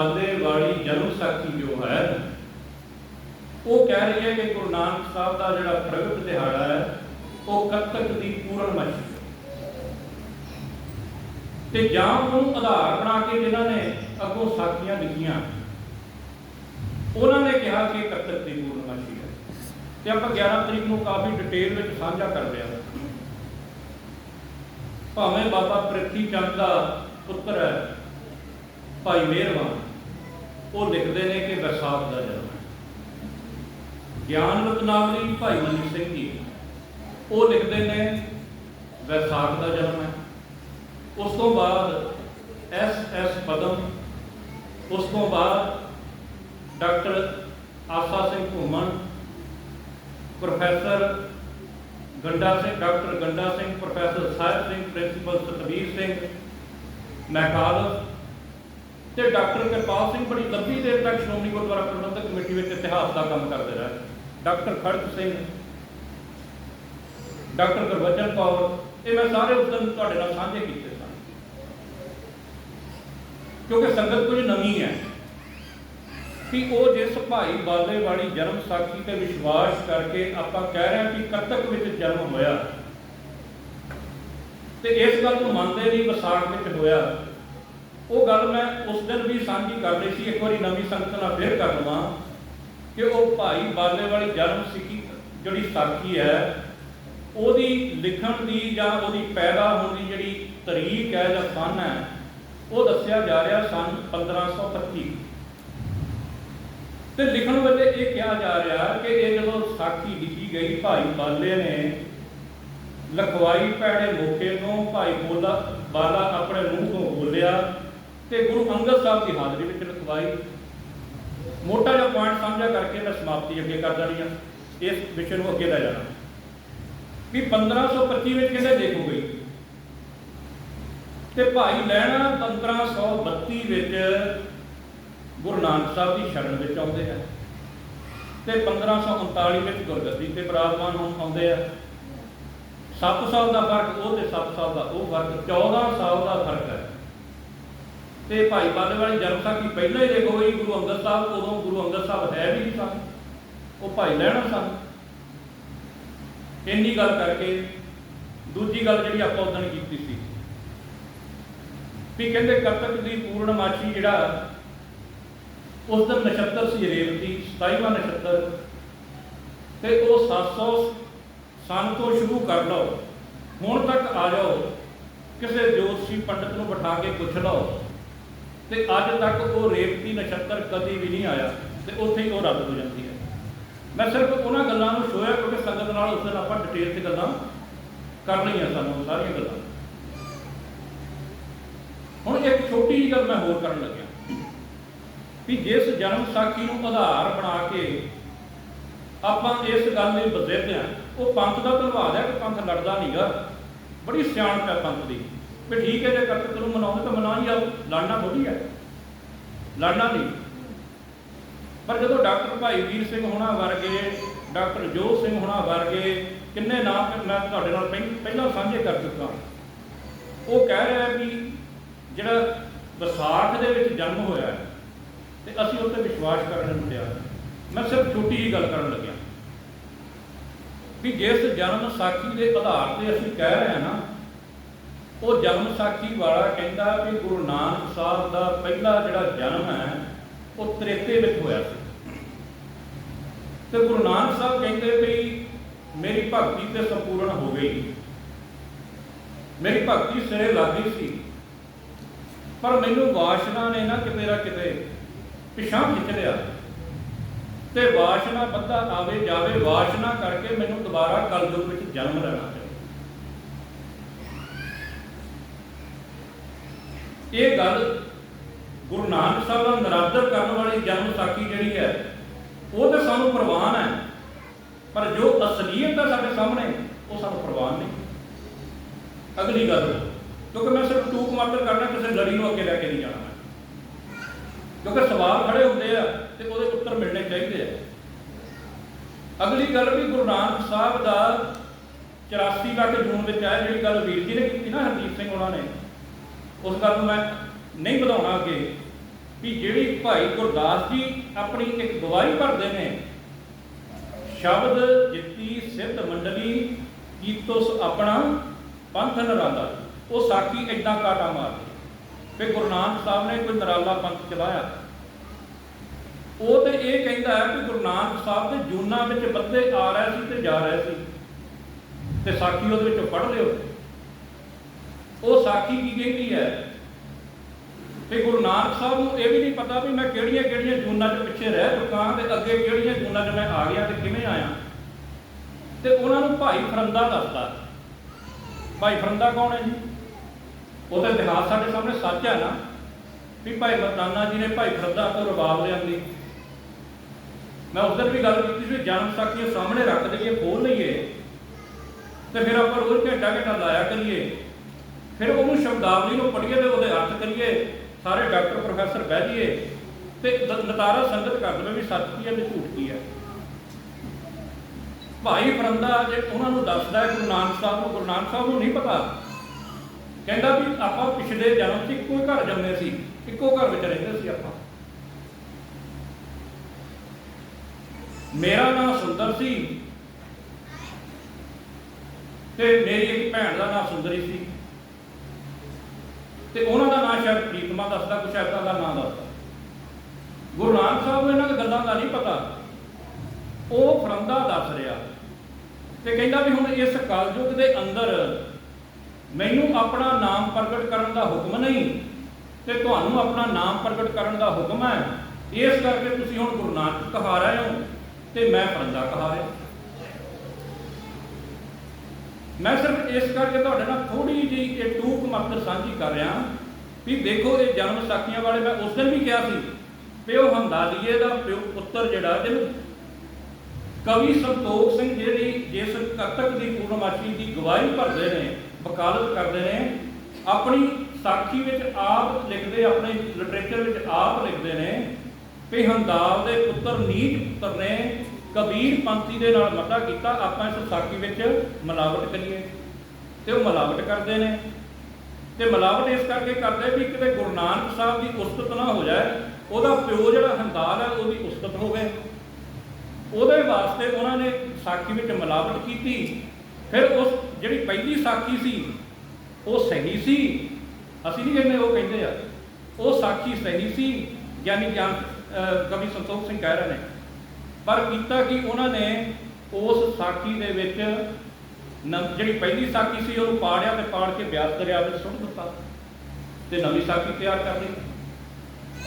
ਬੰਦੇ ਵਾਲੀ ਜਨਮ ਸਾਖੀ ਜੋ ਹੈ, ਉਹ ਕਹਿ ਰਹੀ ਹੈ ਕਿ ਗੁਰੂ ਨਾਨਕ ਸਾਹਿਬ ਦਾ ਜਿਹੜਾ ਪ੍ਰਗਟ ਦਿਹਾੜਾ ਹੈ, ਉਹ ਕੱਤਕ ਦੀ ਪੂਰਨਮਾਸ਼ੀ ਤੇ ਜਾਂ ਉਹਨੂੰ ਆਧਾਰ ਬਣਾ ਕੇ ਜਿਨ੍ਹਾਂ ਨੇ ਅੱਗੋਂ ਸਾਖੀਆਂ ਲਿਖੀਆਂ, ਉਹਨਾਂ ਨੇ ਕਿਹਾ ਕਿ ਕੱਤਕ ਦੀ ਪੂਰਨਮਾਸ਼ੀ ਹੈ। ਤੇ ਆਪਾਂ 11 ਤਰੀਕ ਨੂੰ ਕਾਫੀ ਡਿਟੇਲ ਵਿੱਚ ਸਾਂਝਾ ਕਰਦੇ ਹਾਂ। ਭਾਵੇਂ ਬਾਬਾ ਪ੍ਰਿਥੀ ਚੰਦ ਦਾ ਪੁੱਤਰ ਹੈ, ਭਾਈ ਮਿਹਰਬਾਨ। ਉਹ ਲਿਖਦੇ ਨੇ ਕਿ ਵਿਸਾਖ ਦਾ ਜਨਮ ਹੈ। ਗਿਆਨ ਰਤਨਾਵਲੀ ਭਾਈ ਮਨੀ ਸਿੰਘ ਜੀ ਉਹ ਲਿਖਦੇ ਨੇ ਵਿਸਾਖ ਦਾ ਜਨਮ ਹੈ। ਉਸ ਤੋਂ ਬਾਅਦ ਐਸ ਐਸ ਪਦਮ, ਉਸ ਤੋਂ ਬਾਅਦ doctor Asa Singh Ghuman, professor Ganda Singh, doctor Ganda Singh, professor Sahib Singh, principal Satbir Singh, Macauliffe ਤੇ ਡਾਕਟਰ ਕਿਰਪਾਲ ਸਿੰਘ ਬੜੀ ਲੰਬੀ ਦੇਰ ਤੱਕ ਸ਼੍ਰੋਮਣੀ ਗੁਰਦੁਆਰਾ ਪ੍ਰਬੰਧਕ ਕਮੇਟੀ ਵਿੱਚ ਇਤਿਹਾਸ ਦਾ ਕੰਮ ਕਰਦੇ ਰਹੇ। ਡਾਕਟਰ ਖੜਕ ਸਿੰਘ, ਡਾਕਟਰ ਗੁਰਬਚਨ ਕੌਰ, ਇਹ ਮੈਂ ਸਾਰੇ ਉਸ ਦਿਨ ਤੁਹਾਡੇ ਨਾਲ ਸਾਂਝੇ ਕੀਤੇ ਸਨ। ਕਿਉਂਕਿ ਸੰਗਤ ਕੁਝ ਨਵੀਂ ਹੈ ਕਿ ਉਹ ਜਿਸ ਭਾਈ ਬਾਲੇ ਵਾਲੀ ਜਨਮ ਸਾਖੀ ਤੇ ਵਿਸ਼ਵਾਸ ਕਰਕੇ ਆਪਾਂ ਕਹਿ ਰਹੇ ਹਾਂ ਕਿ ਕੱਤਕ ਵਿੱਚ ਜਨਮ ਹੋਇਆ। ਤੇ ਇਸ ਗੱਲ ਨੂੰ ਮੰਨਦੇ ਨਹੀਂ ਵਿਸਾਖ ਵਿੱਚ ਹੋਇਆ। ਉਹ ਗੱਲ ਮੈਂ ਉਸ ਦਿਨ ਵੀ ਸਾਂਝੀ ਕਰ ਰਹੀ ਸੀ, ਇੱਕ ਵਾਰੀ ਨਵੀਂ ਸੰਗਤ ਨਾਲ ਫੇਰ ਕਰ ਲਵਾਂ ਕਿ ਉਹ ਭਾਈ ਬਾਲੇ ਵਾਲੀ ਜਨਮ ਸਿੱਖੀ ਜਿਹੜੀ ਸਾਖੀ ਹੈ, ਉਹਦੀ ਲਿਖਣ ਦੀ ਜਾਂ ਉਹਦੀ ਪੈਦਾ ਹੋਣ ਦੀ ਜਿਹੜੀ ਤਰੀਕ ਹੈ ਜਾਂ ਸਨ ਹੈ, ਉਹ ਦੱਸਿਆ ਜਾ ਰਿਹਾ ਸਨ 1525 ਤੇ ਲਿਖਣ ਵੇਲੇ ਇਹ ਕਿਹਾ ਜਾ ਰਿਹਾ ਕਿ ਇਹ ਜਦੋਂ ਸਾਖੀ ਲਿਖੀ ਗਈ ਭਾਈ ਬਾਲੇ ਨੇ, ਲਖਵਾਈ ਪੈੜੇ ਮੌਕੇ ਤੋਂ ਭਾਈ ਬੋਲਾ ਬਾਲਾ ਆਪਣੇ ਮੂੰਹ ਤੋਂ ਬੋਲਿਆ ਤੇ ਗੁਰੂ ਅੰਗਦ ਸਾਹਿਬ ਦੀ ਹਾਜ਼ਰੀ ਵਿੱਚ ਲਿਖਵਾਈ ਮੋਟਾ ਜਿਹਾ ਪੁਆਇੰਟ ਸਮਝਿਆ ਕਰਕੇ ਮੈਂ ਸਮਾਪਤੀ ਅੱਗੇ ਕਰ ਜਾਣੀ ਆ ਇਸ ਵਿਸ਼ੇ ਨੂੰ ਅੱਗੇ ਲੈ ਜਾਣਾ ਵੀ 1525 ਵਿੱਚ ਕਹਿੰਦੇ ਦੇਖੋ ਗਈ? ਤੇ ਭਾਈ ਲੈਣਾ 1532 ਵਿੱਚ ਗੁਰੂ ਨਾਨਕ ਸਾਹਿਬ ਦੀ ਸ਼ਰਨ ਵਿੱਚ ਆਉਂਦੇ ਆ। ਤੇ 1539 ਵਿੱਚ ਗੁਰਗੱਦੀ ਤੇ ਬਰਾਜਮਾਨ ਹੋਣ ਆਉਂਦੇ ਆ। 7 ਸਾਲ ਦਾ ਫ਼ਰਕ ਉਹ ਤੇ 7 ਸਾਲ ਦਾ ਉਹ ਫ਼ਰਕ 14 ਸਾਲ ਦਾ ਫ਼ਰਕ ਹੈ। ਤੇ ਭਾਈ ਬਾਲੇ ਵਾਲੀ ਜਨਮ ਸਾਖੀ ਪਹਿਲਾਂ ਹੀ ਦੇਖੋ ਗਈ ਗੁਰੂ ਅੰਗਦ ਸਾਹਿਬ, ਉਦੋਂ ਗੁਰੂ ਅੰਗਦ ਸਾਹਿਬ ਹੈ ਵੀ ਨਹੀਂ ਸਨ। ਉਹ ਭਾਈ ਲੈਣਾ ਸਨ। ਇੰਨੀ ਗੱਲ ਕਰਕੇ ਦੂਜੀ ਗੱਲ ਜਿਹੜੀ ਆਪਾਂ ਉਦੋਂ ਕੀਤੀ ਸੀ ਵੀ ਕਹਿੰਦੇ ਕੱਤਕ ਦੀ ਪੂਰਨਮਾਸ਼ੀ ਜਿਹੜਾ ਉਸ ਦਿਨ ਨਛੱਤਰ ਸੀ ਰੇਵਤੀ 27ਵਾਂ ਨਛੱਤਰ। ਤੇ ਉਹ 700 ਸਨ ਤੋਂ ਸ਼ੁਰੂ ਕਰ ਲਓ। ਹੁਣ ਤੱਕ ਆ ਜਾਓ। ਕਿਸੇ ਜੋਤਸ਼ੀ ਪੰਡਤ ਨੂੰ ਬਿਠਾ ਕੇ ਪੁੱਛ ਲਓ। ਤੇ ਅੱਜ ਤੱਕ ਉਹ ਰੇਵਤੀ ਨਛੱਤਰ ਕਦੀ ਵੀ ਨਹੀਂ ਆਇਆ ਤੇ ਉੱਥੇ ਹੀ ਉਹ ਰੱਦ ਹੋ ਜਾਂਦੀ ਹੈ। ਮੈਂ ਸਿਰਫ ਉਹਨਾਂ ਗੱਲਾਂ ਨੂੰ ਛੋਇਆ ਕਿਉਂਕਿ ਸੰਗਤ ਨਾਲ ਉਸ ਦਿਨ ਆਪਾਂ ਡਿਟੇਲ ਤੇ ਗੱਲਾਂ ਕਰ ਸਾਨੂੰ, ਸਾਰੀਆਂ ਗੱਲਾਂ। ਹੁਣ ਇੱਕ ਛੋਟੀ ਜਿਹੀ ਗੱਲ ਮੈਂ ਹੋਰ ਕਰਨ ਲੱਗਿਆ ਵੀ ਜਿਸ ਜਨਮ ਸਾਖੀ ਨੂੰ ਆਧਾਰ ਬਣਾ ਕੇ ਆਪਾਂ ਇਸ ਗੱਲ ਲਈ ਬਜ਼ਿੱਦ ਆ ਉਹ ਪੰਥ ਦਾ ਧੰਨਵਾਦ ਹੈ ਕਿ ਪੰਥ ਲੜਦਾ ਨਹੀਂਗਾ ਬੜੀ ਸਿਆਣਪ ਹੈ ਪੰਥ ਦੀ। ਵੀ ਠੀਕ ਹੈ, ਜੇ ਕਰਤਕ ਨੂੰ ਮਨਾਉਂਦੇ ਤਾਂ ਮਨਾ ਹੀ ਆਓ। ਲੜਨਾ ਥੋੜੀ ਹੈ। ਲੜਨਾ ਨਹੀਂ। ਪਰ ਜਦੋਂ ਡਾਕਟਰ ਭਾਈ ਵੀਰ ਸਿੰਘ ਹੋਣਾ ਵਰਗੇ, ਡਾਕਟਰ ਜੋਤ ਸਿੰਘ ਹੋਣਾ ਵਰਗੇ, ਕਿੰਨੇ ਨਾਮ ਮੈਂ ਤੁਹਾਡੇ ਨਾਲ ਪਹਿ- ਪਹਿਲਾਂ ਸਾਂਝੇ ਕਰ ਚੁੱਕਾ। ਉਹ ਕਹਿ ਰਿਹਾ ਵੀ ਜਿਹੜਾ ਵਿਸਾਖ ਦੇ ਵਿੱਚ ਜਨਮ ਹੋਇਆ ਹੈ, ਤੇ ਅਸੀਂ ਉੱਤੇ ਵਿਸ਼ਵਾਸ ਕਰਨ ਨੂੰ ਤਿਆਰ ਮੈਂ ਸਿਰਫ ਛੋਟੀ ਜਿਹੀ ਗੱਲ ਕਰਨ ਲੱਗਿਆ। ਵੀ ਜਿਸ ਜਨਮ ਸਾਖੀ ਦੇ ਆਧਾਰ ਤੇ ਅਸੀਂ ਕਹਿ ਰਹੇ ਹਾਂ ਨਾ ਉਹ ਜਨਮ ਸਾਖੀ ਵਾਲਾ ਕਹਿੰਦਾ ਵੀ ਗੁਰੂ ਨਾਨਕ ਸਾਹਿਬ ਦਾ ਪਹਿਲਾ ਜਿਹੜਾ ਜਨਮ ਹੈ, ਉਹ ਤ੍ਰੇਤੇ ਵਿੱਚ ਹੋਇਆ ਸੀ। ਤੇ ਗੁਰੂ ਨਾਨਕ ਸਾਹਿਬ ਕਹਿੰਦੇ ਵੀ ਮੇਰੀ ਭਗਤੀ ਤੇ ਸੰਪੂਰਨ ਹੋ ਗਈ। ਮੇਰੀ ਭਗਤੀ ਸਿਰੇ ਲੱਗ ਸੀ। ਪਰ ਮੈਨੂੰ ਵਾਸ਼ਨਾ ਨੇ ਨਾ ਕਿਤੇ ਨਾ ਕਿਤੇ ਪਿਛਾਂ ਖਿੱਚ ਲਿਆ। ਤੇ ਵਾਸ਼ਨਾ ਬੱਧਾ ਆਵੇ ਜਾਵੇ, ਵਾਸ਼ਨਾ ਕਰਕੇ ਮੈਨੂੰ ਦੁਬਾਰਾ ਕਲਯੁਗ ਵਿੱਚ ਜਨਮ ਲੈਣਾ ਇਹ ਗੱਲ ਗੁਰੂ ਨਾਨਕ ਸਾਹਿਬ ਦਾ ਨਰਾਦਰ ਕਰਨ ਵਾਲੀ ਜਨਮ ਸਾਖੀ ਜਿਹੜੀ ਹੈ, ਉਹ ਤਾਂ ਸਾਨੂੰ ਪ੍ਰਵਾਨ ਹੈ। ਪਰ ਜੋ ਅਸਲੀਅਤ ਹੈ ਸਾਡੇ ਸਾਹਮਣੇ, ਉਹ ਸਾਨੂੰ ਪ੍ਰਵਾਨ ਨਹੀਂ। ਅਗਲੀ ਗੱਲ, ਕਿਉਂਕਿ ਮੈਂ ਸਿਰਫ ਟੂਕ ਮਾਤਰ ਕਰਨਾ, ਕਿਸੇ ਲੜੀ ਨੂੰ ਅੱਗੇ ਲੈ ਕੇ ਨਹੀਂ ਜਾਣਾ। ਕਿਉਂਕਿ ਸਵਾਲ ਖੜੇ ਹੁੰਦੇ ਆ ਤੇ ਉਹਦੇ ਉੱਤਰ ਮਿਲਣੇ ਚਾਹੀਦੇ ਆ। ਅਗਲੀ ਗੱਲ ਵੀ ਗੁਰੂ ਨਾਨਕ ਸਾਹਿਬ ਦਾ 84 ਲੱਖ ਜੂਨ ਵਿੱਚ ਆਇਆ, ਜਿਹੜੀ ਗੱਲ ਵੀਰ ਜੀ ਨੇ ਕੀਤੀ ਨਾ ਹਰਦੀਪ ਸਿੰਘ ਉਹਨਾਂ ਨੇ। ਉਸ ਗੱਲ ਨੂੰ ਮੈਂ ਨਹੀਂ ਵਧਾਉਣਾ ਅੱਗੇ, ਵੀ ਜਿਹੜੀ ਭਾਈ ਗੁਰਦਾਸ ਜੀ ਆਪਣੀ ਇੱਕ ਗਵਾਹੀ ਭਰਦੇ ਨੇ, ਸ਼ਬਦ ਜਿੱਤੀ ਸਿੱਧ ਮੰਡਲੀ, ਕੀਤੋਸ ਆਪਣਾ ਪੰਥ ਨਰਾਲਾ। ਉਹ ਸਾਖੀ ਏਦਾਂ ਕਾਟਾ ਮਾਰਦੇ। ਵੀ ਗੁਰੂ ਨਾਨਕ ਸਾਹਿਬ ਨੇ ਕੋਈ ਨਰਾਲਾ ਪੰਥ ਚਲਾਇਆ। ਉਹ ਤੇ ਇਹ ਕਹਿੰਦਾ ਹੈ ਕਿ ਗੁਰੂ ਨਾਨਕ ਸਾਹਿਬ ਦੇ ਜੂਨਾਂ ਵਿੱਚ ਬੱਦੇ ਆ ਰਹੇ ਸੀ ਤੇ ਜਾ ਰਹੇ ਸੀ। ਤੇ ਸਾਖੀ ਉਹਦੇ ਵਿੱਚੋਂ ਪੜ੍ਹ ਲਿਓ। ਉਹ ਸਾਖੀ ਕੀ ਕਹਿੰਦੀ ਹੈ? ਤੇ ਗੁਰੂ ਨਾਨਕ ਸਾਹਿਬ ਨੂੰ ਇਹ ਵੀ ਨਹੀਂ ਪਤਾ ਵੀ ਮੈਂ ਕਿਹੜੀਆਂ ਕਿਹੜੀਆਂ ਜੂਨਾਂ 'ਚ ਪਿੱਛੇ ਰਹਿ ਚੁੱਕਾ ਤੇ ਅੱਗੇ ਕਿਹੜੀਆਂ ਜੂਨਾਂ 'ਚ ਮੈਂ ਆ ਗਿਆ ਤੇ ਕਿਵੇਂ ਆਇਆ? ਤੇ ਉਹਨਾਂ ਨੂੰ ਭਾਈ ਫਰੰਦਾ ਦੱਸਦਾ। ਭਾਈ ਫਰੰਦਾ ਕੌਣ ਹੈ ਜੀ? ਉਹਦਾ ਇਤਿਹਾਸ ਸਾਡੇ ਸਾਹਮਣੇ ਸੱਚ ਹੈ ਨਾ। ਵੀ ਭਾਈ ਮਰਦਾਨਾ ਜੀ ਨੇ ਭਾਈ ਫਰੰਦਾ ਤੋਂ ਰਬਾਬ ਲਿਆਂਦੀ। ਮੈਂ ਉਸ ਦਿਨ ਵੀ ਗੱਲ ਕੀਤੀ ਸੀ, ਜਨਮ ਸਾਖੀ ਸਾਹਮਣੇ ਰੱਖ ਦਈਏ ਖੋਲ ਲਈਏ। ਤੇ ਫਿਰ ਆਪਾਂ ਰੋਜ਼ ਘੰਟਾ ਘੰਟਾ ਲਾਇਆ ਕਰੀਏ। ਫਿਰ ਉਹਨੂੰ ਸ਼ਬਦਾਵਲੀ ਨੂੰ ਪੜ੍ਹੀਏ ਤੇ ਉਹਦੇ ਅਰਥ ਕਰੀਏ, ਸਾਰੇ ਡਾਕਟਰ, ਪ੍ਰੋਫੈਸਰ ਬਹਿ ਜਾਈਏ ਤੇ ਨਤਾਰਾ ਸੰਗਤ ਕਰ ਲਵੇ ਵੀ ਸੱਚ ਕੀ ਹੈ ਤੇ ਝੂਠ ਕੀ ਹੈ। ਭਾਈ ਫਰੰਦਾ ਜੇ ਉਹਨਾਂ ਨੂੰ ਦੱਸਦਾ ਗੁਰੂ ਨਾਨਕ ਸਾਹਿਬ ਨੂੰ, ਗੁਰੂ ਨਾਨਕ ਸਾਹਿਬ ਨੂੰ ਨਹੀਂ ਪਤਾ, ਕਹਿੰਦਾ ਵੀ ਆਪਾਂ ਪਿਛਲੇ ਜਨਮ 'ਚ ਇੱਕੋ ਹੀ ਘਰ ਜੰਮੇ ਸੀ, ਇੱਕੋ ਘਰ ਵਿੱਚ ਰਹਿੰਦੇ ਸੀ ਆਪਾਂ। ਮੇਰਾ ਨਾਮ ਸੁੰਦਰ ਸੀ ਤੇ ਮੇਰੀ ਇੱਕ ਭੈਣ ਦਾ ਨਾਮ ਸੁੰਦਰੀ ਸੀ। ਤੇ ਉਹਨਾਂ ਦਾ ਨਾਂ ਸ਼ਾਇਦ ਪ੍ਰੀਤਮਾ ਦੱਸਦਾ, ਕੁਛ ਐਤਾਂ ਦਾ ਨਾਂ ਦੱਸਦਾ। ਗੁਰੂ ਨਾਨਕ ਸਾਹਿਬ ਨੂੰ ਇਹਨਾਂ ਦੀ ਗੱਲਾਂ ਦਾ ਨਹੀਂ ਪਤਾ। ਉਹ ਫਰੰਦਾ ਦੱਸ ਰਿਹਾ ਤੇ ਕਹਿੰਦਾ ਵੀ ਹੁਣ ਇਸ ਕਲਯੁਗ ਦੇ ਅੰਦਰ ਮੈਨੂੰ ਆਪਣਾ ਨਾਮ ਪ੍ਰਗਟ ਕਰਨ ਦਾ ਹੁਕਮ ਨਹੀਂ ਤੇ ਤੁਹਾਨੂੰ ਆਪਣਾ ਨਾਮ ਪ੍ਰਗਟ ਕਰਨ ਦਾ ਹੁਕਮ ਹੈ। ਇਸ ਕਰਕੇ ਤੁਸੀਂ ਹੁਣ ਗੁਰੂ ਨਾਨਕ ਕਹਾ ਰਹੇ ਹੋ ਤੇ ਮੈਂ ਫਰੰਦਾ ਕਹਾ ਰਿਹਾ। ਮੈਂ ਸਿਰਫ ਇਸ ਕਰਕੇ ਤੁਹਾਡੇ ਨਾਲ ਥੋੜੀ ਜਿਹੀ ਇਹ ਟੂਕ ਮਾਤਰ ਸਾਂਝੀ ਕਰ ਰਿਹਾ ਵੀ ਦੇਖੋ ਇਹ ਜਨਮ ਸਾਖੀਆਂ ਵਾਲੇ, ਮੈਂ ਉਸ ਦਿਨ ਵੀ ਕਿਹਾ ਸੀ ਵੀ ਉਹ ਹੰਦਾਲੀਏ ਦਾ ਪਿਓ ਪੁੱਤਰ ਜਿਹੜਾ ਜਿਹਨੂੰ ਕਵੀ ਸੰਤੋਖ ਸਿੰਘ ਜਿਹੜੀ ਜਿਸ ਕੱਤਕ ਦੀ ਪੂਰਨਮਾਸ਼ੀ ਦੀ ਗਵਾਹੀ ਭਰਦੇ ਨੇ, ਵਕਾਲਤ ਕਰਦੇ ਨੇ, ਆਪਣੀ ਸਾਖੀ ਵਿੱਚ ਆਪ ਲਿਖਦੇ, ਆਪਣੇ ਲਿਟਰੇਚਰ ਵਿੱਚ ਆਪ ਲਿਖਦੇ ਨੇ ਵੀ ਹੰਦਾਲ ਦੇ ਪੁੱਤਰ ਨੀਚ ਪੁੱਤਰ ਨੇ ਕਬੀਰ ਪੰਥੀ ਦੇ ਨਾਲ ਮਤਾ ਕੀਤਾ, ਆਪਾਂ ਇਸ ਸਾਖੀ ਵਿੱਚ ਮਿਲਾਵਟ ਕਰੀਏ। ਤੇ ਉਹ ਮਿਲਾਵਟ ਕਰਦੇ ਨੇ। ਤੇ ਮਿਲਾਵਟ ਇਸ ਕਰਕੇ ਕਰਦੇ ਵੀ ਕਿਤੇ ਗੁਰੂ ਨਾਨਕ ਸਾਹਿਬ ਦੀ ਉਸਤਤ ਨਾ ਹੋ ਜਾਏ, ਉਹਦਾ ਪਿਓ ਜਿਹੜਾ ਹੰਦਾਲ ਹੈ, ਉਹਦੀ ਉਸਤਤ ਹੋਵੇ। ਉਹਦੇ ਵਾਸਤੇ ਉਹਨਾਂ ਨੇ ਸਾਖੀ ਵਿੱਚ ਮਿਲਾਵਟ ਕੀਤੀ। ਫਿਰ ਉਸ ਜਿਹੜੀ ਪਹਿਲੀ ਸਾਖੀ ਸੀ, ਉਹ ਸਹੀ ਸੀ। ਅਸੀਂ ਨਹੀਂ ਕਹਿੰਦੇ ਉਹ ਕਹਿੰਦੇ ਆ। ਉਹ ਸਾਖੀ ਸਹੀ ਸੀ, ਯਾਨੀ ਗਿਆਨ ਅਹ, ਕਵੀ ਸੰਤੋਖ ਸਿੰਘ ਕਹਿ ਰਹੇ ਨੇ ਪਰ ਕੀਤਾ ਕਿ ਉਹਨਾਂ ਨੇ, ਉਸ ਸਾਖੀ ਦੇ ਵਿੱਚ ਨਵ- ਜਿਹੜੀ ਪਹਿਲੀ ਸਾਖੀ ਸੀ, ਉਹਨੂੰ ਪਾੜਿਆ ਤੇ ਪਾੜ ਕੇ ਬਿਆਸ ਦਰਿਆ ਵਿੱਚ ਸੁੱਟ ਦਿੱਤਾ ਤੇ ਨਵੀਂ ਸਾਖੀ ਤਿਆਰ ਕਰ ਲਈ।